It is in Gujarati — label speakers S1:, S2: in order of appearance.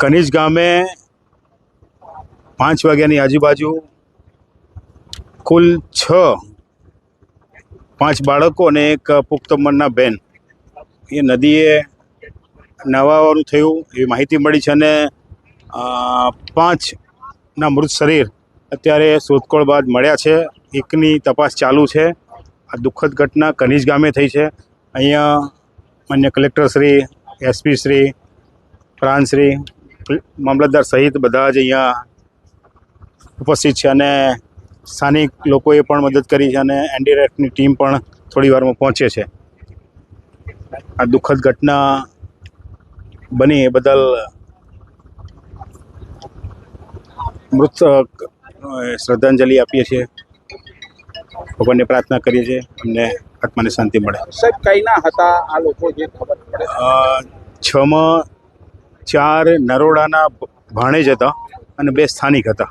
S1: કનિજ ગામે પાંચ વાગ્યાની આજુબાજુ કુલ છ, પાંચ બાળકો અને એક પુખ્ત બેન. એ નદીએ નહાવાનું થયું, એવી માહિતી મળી છે અને પાંચના મૃત શરીર અત્યારે શોધખોળ બાદ મળ્યા છે. એકની તપાસ ચાલુ છે. આ દુઃખદ ઘટના કનિજ ગામે થઈ છે. અહીંયા માન્ય શ્રી એસપી શ્રી પ્રાંત શ્રી મામલતદાર સહિત બધા જ અહીંયા ઉપસ્થિત છે અને સ્થાનિક લોકોએ પણ મદદ કરી છે અને એનડીઆરએફની ટીમ પણ થોડી વારમાં પહોંચે છે. આ દુઃખદ ઘટના બની એ બદલ મૃત શ્રદ્ધાંજલિ આપીએ છીએ. ભગવાનને પ્રાર્થના કરીએ છીએ અમને આત્માને શાંતિ મળે.
S2: સાહેબ કઈના હતા આ લોકો જે ખબર પડે?
S1: છમાં ચાર નરોડાના ભાણેજ હતા અને બે સ્થાનિક હતા.